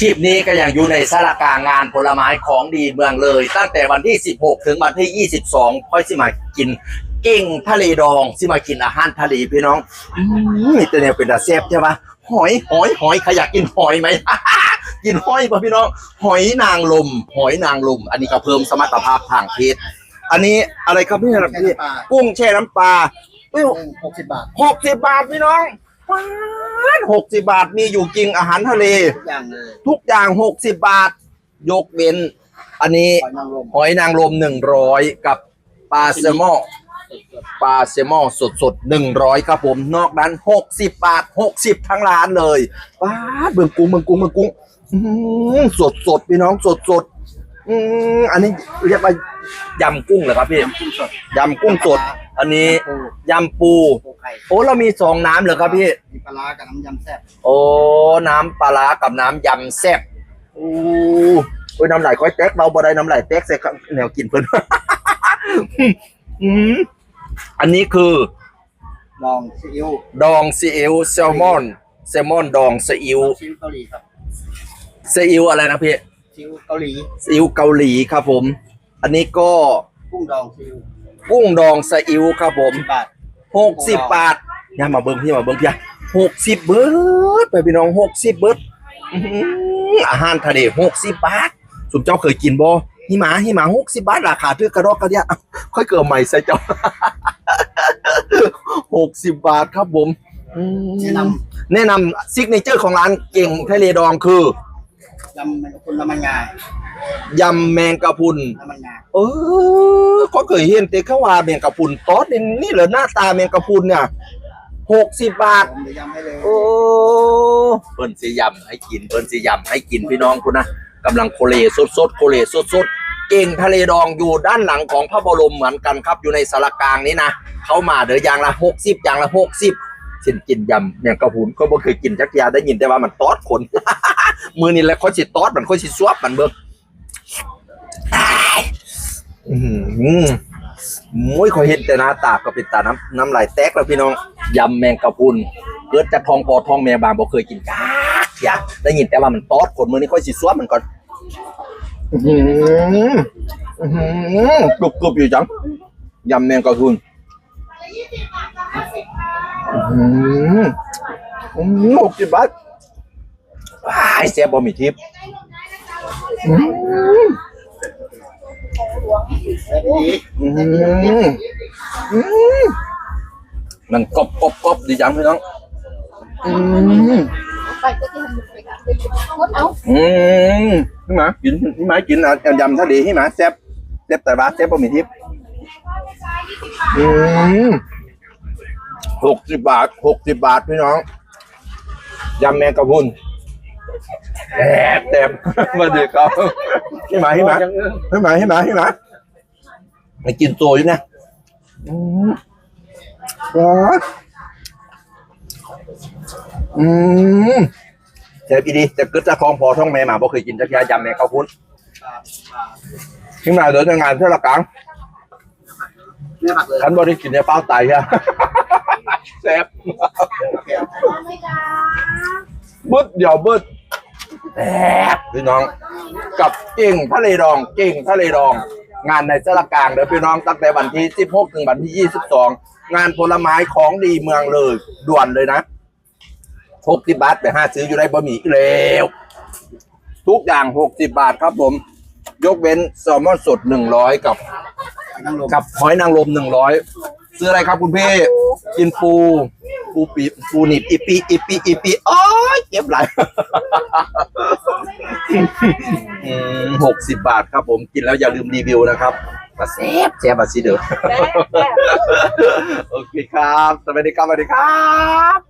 คลิปนี้ก็ยังอยู่ในสถานการณ์งานผลไม้ของดีเมืองเลย ตั้งแต่วันที่ 16 ถึงวันที่ 22ค่อยสิมากินเก่งทะเลดองสิมากินอาหารทะเลพี่น้องอืมแต่เนี่ยเป็นตาแซ่บใช่ปะหอยหอยหอยใครอยากกินหอยไหม กินหอยป่ะพี่น้อง หอยนางลม หอยนางลม อันนี้ก็เพิ่มสมรรถภาพทางเพศอันนี้อะไรครับพี่ครับพี่ปลากุ้งแช่น้ำปลาเอ้ยหกสิบบาทหกสิบบาทพี่น้อง หกสิบบาทมีอยู่จริงอาหารทะเล ทุกอย่างเลยทุกอย่างหกสิบบาท ยกเว้น อันนี้หอยนางรมหอยนางรมหนึ่งร้อยกับปลาแซลมอนปลาแซลมอนสดสดหนึ่งร้อยครับผม นอกนั้นหกสิบบาทหกสิบทั้งร้านเลยป้าดเบิ่งกุ้งเบิ่งกุ้งเบิ่งกุ้งสดสดๆพี่น้องสดสดๆ อืมอันนี้เรียกว่ายำกุ้งเหรอครับพี่กุ้งสดยำกุ้งสด อันนี้ปูยำปู ปูไข่โอ้เรามีสองน้ำเหรอครับพี่ มีปลาร้ากับน้ำยำแซ่บโอ้น้ำปลาร้ากับน้ำยำแซ่บโอ้โอ้ยน้ำไหลค่อยแตกเราบ่ได้น้ำไหลแตกใส่ข้างแนวกินเพิ่นอืมอันนี้คือลองซีอิ๊วดองซีอิ๊วแซลมอนแซลมอนดองซีอิ๊วซีอิ๊วเกาหลีครับซีอิ๊วอะไรนะพี่ซี อิ๊วเกาหลีซีอิ๊วเกาหลีครับผม อันนี้ก็กุ้งดองซีอิ๊วกุ้งดองซีอิ๊วครับผมสิบบาทหกสิบบาทอย่ามาเบิ้งพี่มาเบิ้งพี่หกสิบเบิร์ดไปพี่น้องหกสิบเบิร์ดอื้อหืออาหารทะเลหกสิบบาทสุดเจ้าเคยกินบ่หิมะหิมะหกสิบบาทราคาเทือกกระดอกกระเดียเอ้าค่อยเกิดใหม่ใส่เจ้าหกสิบบาทครับผมอืมแนะนแนะนำซิกเนเจอร์ของร้านเก่งทะเลดองคือำ ยำแมงกะพรุนน้ำมันงายำแมงกะพรุนน้ำมันงาเออเขาเคยเห็นแต่เขาว่าแมงกะพรุนตอดนี่นี่เหรอหน้าตาแมงกะพรุนเนี่ยหกสิบบาทผมจะยำให้เลยโอ้เปิ้นสียำให้กินเปิ้นสียำให้กินพี่น้องคุณนะกำลังโคเลสดสดๆโคเลสดสดๆเก่งทะเลดองอยู่ด้านหลังของพระบรมเหมือนกันครับ อยู่ในสารกลางนี้นะเข้ามาเดี๋ยวอย่างละหกสิบอย่างละหกสิบสินกินยำเนี่ยกระพุนก็บ่เคยกินจักอยาได้ยินแต่ว่ามันตอดขน มือนี่แหละเขาสิตอดมันเขาสิสวบมันเบิ่งอ้ายอื้อหือมุ้ยเขาเห็นแต่หน้าตาก็เป็นตาน้ำน้ำลายแตกแล้วพี่น้องยำแมงกะพรุนเกิดจากทองพอทองแม่บางบ่เคยกินกากอย่าได้ยินแต่ว่ามันตอดคนมือนี้ค่อยสิสวบมันก่อนอื้อหืออือหือกรุบกรุบอยู่จังยำแมงกะพรุนอือหืออื้อหือหกสิบบาท ว้ายแซ่บบ่มีทิพย์อื้อหือแล้วดีอื้อหืออื้อมันกรอบกรอบกรอบดีจังพี่น้องอืมไปก็ที่ทำไปกันงดเอาอืมพี่หมากินพี่หมากินอะยำทะเลพี่หมาแซ่บแซ่บแต่ว่าแซ่บบ่มีทิพย์อืมหกสิบบาทหกสิบบาทพี่น้องยำแมงกะพรุน แซ่บแซ่บมาเด็กเขาพี่หมาพี่หมาพี่หมาพี่หมาพี่หมาไม่กินตัวอยู่นะอืมว้าอืมเชฟอีดีจะกึศจะคลองพอท่องแม่หมาบ่เคยกินจักยายำแม่ข้าวพุ้นขึ้นมาเดินงานเท่าละกังแม่ผักเลยฉันบ่ได้กินในเป้าตายใช่แซ่บไม่จ้าบึดเดี๋ยวบึด แซ่บพี่น้อง กับเก่งทะเลดอง เก่งทะเลดอง งานในสระกลางเดี๋ยวพี่น้องตั้งแต่วันที่ 16 ถึงวันที่ 22 งานผลไม้ของดีเมืองเลยด่วนเลยนะ60บาทไปห้าซื้ออยู่ในบะหมี่อีกแล้วทุกอย่าง60บาทครับผม ยกเว้นแซลมอนสด100กับหอยนางรมกับหอยนางรม100ซื้ออะไรครับคุณพี่กินปูปูปีปูหนีบอีปีอีปีอีปีโอ้ย เจ็บไหลายหกสิบบาทครับผมกินแล้วอย่าลืมรีวิวนะครับมาแซ่บแซ่บมาสิเด้อโอเคครับ สวัสดีครับ สวัสดีครับ